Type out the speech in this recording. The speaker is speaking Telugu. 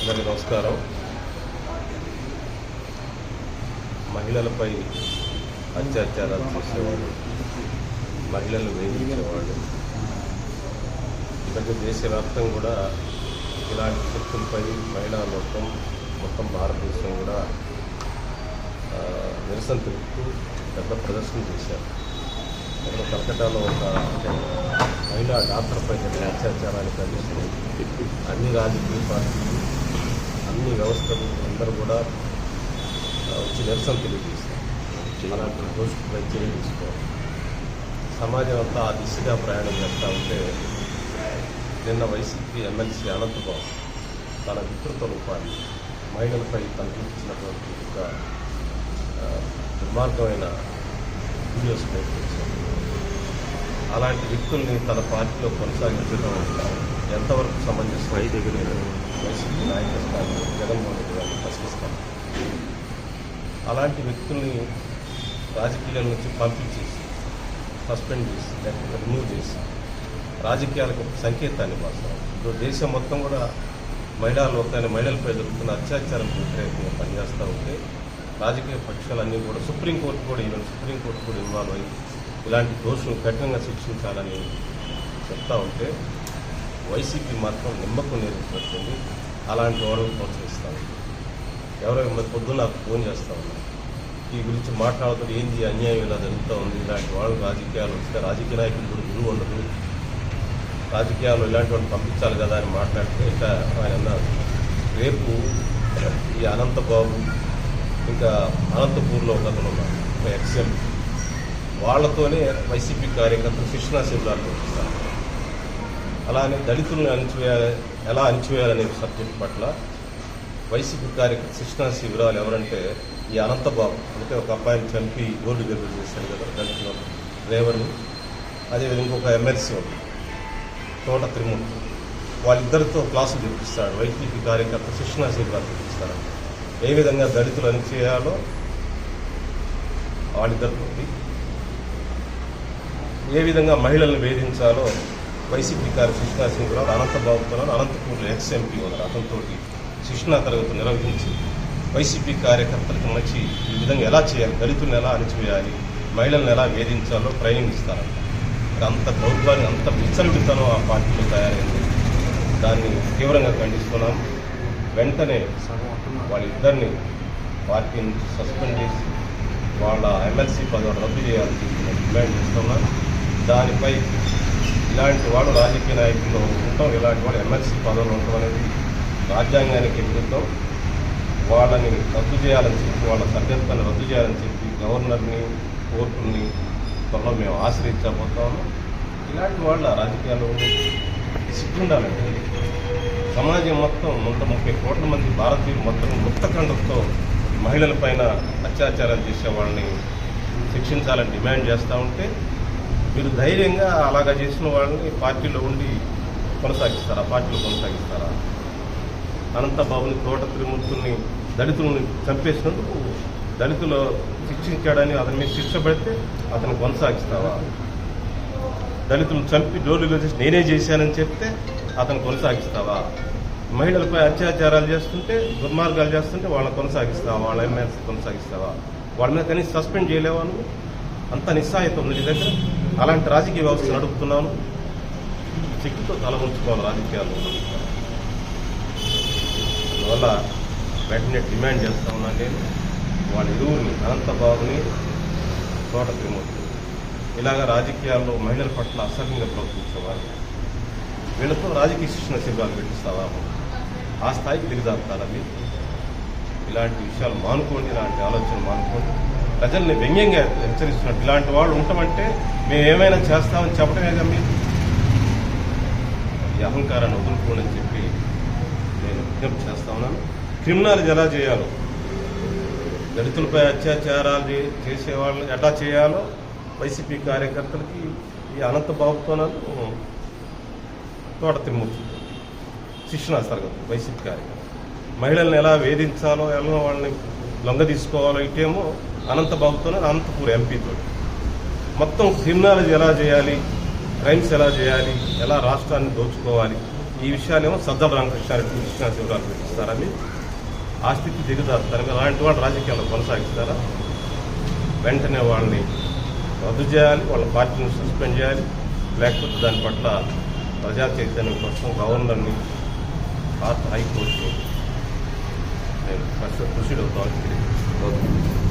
అందరికీ నమస్కారం. మహిళలపై అత్యాచారాలు చేసేవాడు మహిళలు వేధించేవాడు ఈ దేశవ్యాప్తం కూడా ఇలాంటి శక్తులపై మహిళా లోకం మొత్తం భారతదేశం కూడా నిరసన తెలుపుతూ పెద్ద ప్రదర్శన చేశారు. అక్కడ కలకటాలో ఒక మహిళా డాక్టర్పై జరిగిన అత్యాచారాన్ని ఖండిస్తూ అన్ని రాజకీయ పార్టీలు అన్ని వ్యవస్థలు అందరూ కూడా వచ్చి నిరసన తెలియజేస్తారు. అలాంటి దోషులపై చర్య తీసుకోవాలి. సమాజం అంతా ఆ దిశగా ప్రయాణం చేస్తూ ఉంటే నిన్న వైసీపీ ఎమ్మెల్సీ అనంతబాబు తన వికృత రూపాన్ని మహిళలపై తనకి చూపించినటువంటి ఒక దుర్మార్గమైన వీడియోస్ బయటకు అలాంటి వ్యక్తుల్ని తన పార్టీలో కొనసాగించడం ఎంతవరకు సమంజసం? జగన్మోహన్ రెడ్డి గారిని ప్రశ్నిస్తాం అలాంటి వ్యక్తుల్ని రాజకీయాల నుంచి పంపించేసి సస్పెండ్ చేసి లేకపోతే రిమూవ్ చేసి రాజకీయాలకు సంకేతాన్ని ఇవ్వాల్సిన ఇప్పుడు దేశం మొత్తం కూడా మహిళా లోకాన్ని మహిళలపై జరుగుతున్న అత్యాచారం వ్యతిరేకంగా పనిచేస్తూ ఉంటే రాజకీయ పక్షాలన్నీ కూడా సుప్రీంకోర్టు కూడా ఈవెన్ సుప్రీంకోర్టు కూడా ఇన్వాల్వ్ అయ్యి ఇలాంటి దోషులు కఠినంగా శిక్షించాలని చెప్తా ఉంటే వైసీపీ మాత్రం నిమ్మకం నేర్చుకుంటుంది అలాంటి వాళ్ళని ప్రోత్సహిస్తాను ఎవరో మరి పొద్దున్న నాకు ఫోన్ చేస్తా ఉన్నారు. ఈ గురించి మాట్లాడుతూ ఏంది? అన్యాయం ఇలా జరుగుతూ ఉంది. ఇలాంటి వాళ్ళు రాజకీయాలు వస్తే రాజకీయ నాయకులు కూడా గురువు ఉండదు రాజకీయాలు ఇలాంటి వాళ్ళు పంపించాలి కదా అని మాట్లాడితే ఇంకా ఆయన అన్నారు. రేపు ఈ అనంతబాబు ఇంకా అనంతపూర్లో ఒక అతను ఉన్నారు ఎక్స్ఎం వాళ్ళతోనే వైసీపీ కార్యకర్తలు కృష్ణా శిబిరాలు పంపిస్తారు అలానే దళితులను అణిచివేయాలి ఎలా అణిచివేయాలనే సబ్జెక్ట్ పట్ల వైసీపీ కార్యకర్త కృష్ణా శిబిరాలు ఎవరంటే ఈ అనంతబాబు. అంటే ఒక అబ్బాయిని చంపి గోల్డ్ గెలుపు చేశాడు కదా దళితుల. రేవణి అదేవిధంగా ఒక ఎమ్మెల్సీ ఉంది తోట త్రిమూర్తి. వాళ్ళిద్దరితో క్లాసులు చెప్పిస్తాడు వైసీపీ కార్యకర్త కృష్ణా శిబిరాలు చెప్పిస్తాడు ఏ విధంగా దళితులు అణిచేయాలో వాళ్ళిద్దరితో ఏ విధంగా మహిళలను వేధించాలో వైసీపీ గారి శిక్షణా శిబిరాలు అనంతబాబుతో అనంతపూర్లో ఎక్స్ ఎంపీ ఉన్నారు. అతనితో శిక్షణా తరగతి నిర్వహించి వైసీపీ కార్యకర్తలకు మంచి ఈ విధంగా ఎలా చేయాలి దళితులను ఎలా అణిచివేయాలి మహిళలను ఎలా వేధించాలో ట్రైనింగ్ ఇస్తారంట. అంత దౌర్భాగ్యం అంత విచ్చలవిడితనం ఆ పార్టీలో తయారైంది. దాన్ని తీవ్రంగా ఖండిస్తున్నాం. వెంటనే వాళ్ళిద్దరిని పార్టీ నుంచి సస్పెండ్ చేసి వాళ్ళ ఎమ్మెల్సీ పదవి రద్దు చేయాలని డిమాండ్ చేస్తున్నాం. దానిపై ఇలాంటి వాడు రాజకీయ నాయకులు ఉండటం ఇలాంటి వాడు ఎమ్మెల్సీ పదవులు ఉండటం అనేది రాజ్యాంగానికి విరుద్ధం. వాళ్ళని రద్దు చేయాలని చెప్పి వాళ్ళ సభ్యత్వాన్ని రద్దు చేయాలని చెప్పి గవర్నర్ని కోర్టుని త్వరలో మేము ఆశ్రయించబోతాము ఇలాంటి వాళ్ళ రాజకీయాల్లో సిగ్గుండాలండి సమాజం మొత్తం నూట ముప్పై కోట్ల మంది భారతీయులు మొత్తం ముక్తఖండంతో మహిళలపైన అత్యాచారాలు చేసే వాళ్ళని శిక్షించాలని డిమాండ్ చేస్తూ ఉంటే మీరు ధైర్యంగా అలాగా చేసిన వాళ్ళని పార్టీలో ఉండి కొనసాగిస్తారా? పార్టీలో కొనసాగిస్తారా? అనంతబాబుని తోట త్రిమూర్తుల్ని దళితుల్ని చంపేసినందుకు దళితులు శిక్షించాడని అతని మీద శిక్ష పెడితే అతను కొనసాగిస్తావా? దళితులను చంపి డోర్లు చేసి నేనే చేశానని చెప్తే అతను కొనసాగిస్తావా? మహిళలపై అత్యాచారాలు చేస్తుంటే దుర్మార్గాలు చేస్తుంటే వాళ్ళని కొనసాగిస్తావా? వాళ్ళ ఎమ్మెల్సీ కొనసాగిస్తావా? వాళ్ళ మీద కనీసం సస్పెండ్ చేయలేవా నువ్వు? అంత నిస్సాయిత ఉంది నీ దగ్గర? అలాంటి రాజకీయ వ్యవస్థ నడుపుతున్నాను. శక్తితో తల ఉంచుకోవాలి రాజకీయాల్లో. అందువల్ల వెంటనే డిమాండ్ చేస్తా ఉన్నాను నేను. వాళ్ళ ఇరువురిని అనంతబాబుని తోట త్రిమూర్తి ఇలాగ రాజకీయాల్లో మహిళల పట్ల అసహ్యంగా ప్రవర్తించేవారు. వీళ్ళతో రాజకీయ శిక్షణ శిబిరాలు పెట్టిస్తావా? ఆ స్థాయికి దిగజారుతారా మీరు? ఇలాంటి విషయాలు మానుకోండి ఇలాంటి ఆలోచనలు మానుకోండి. ప్రజల్ని వ్యంగ్యంగా హెచ్చరిస్తున్నారు. ఇలాంటి వాళ్ళు ఉంటామంటే మేము ఏమైనా చేస్తామని చెప్పడమే కదా మీరు ఈ అహంకారాన్ని వదులుకోండి అని చెప్పి నేను విజ్ఞప్తి చేస్తా ఉన్నాను. క్రిమినల్ ఎలా చేయాలో దళితులపై అత్యాచారాలు చేసే వాళ్ళని ఎలా చేయాలో వైసీపీ కార్యకర్తలకి ఈ అనంతబాబుతో తోట తిమ్మూర్తి శిక్షణ తరగతి వైసీపీ కార్యకర్త మహిళల్ని ఎలా వేధించాలో ఎలా వాళ్ళని లొంగ తీసుకోవాలో ఇటేమో అనంతబాబుతో అనంతపూర్ ఎంపీతో మొత్తం క్రిమినాలజీ ఎలా చేయాలి క్రైమ్స్ ఎలా చేయాలి ఎలా రాష్ట్రాన్ని దోచుకోవాలి ఈ విషయాలేమో సజ్జల రామకృష్ణారెడ్డి కృష్ణా శివరాలు పెట్టిస్తారని ఆ స్థితి దిగజారుతారు అలాంటి వాళ్ళు రాజకీయాల్లో కొనసాగిస్తారా? వెంటనే వాళ్ళని రద్దు చేయాలి వాళ్ళ పార్టీని సస్పెండ్ చేయాలి లేకపోతే దాని పట్ల ప్రజా చైతన్యం కోసం గవర్నర్ని భారత హైకోర్టు నేను కృషి అవుతామని తెలియజేస్తాను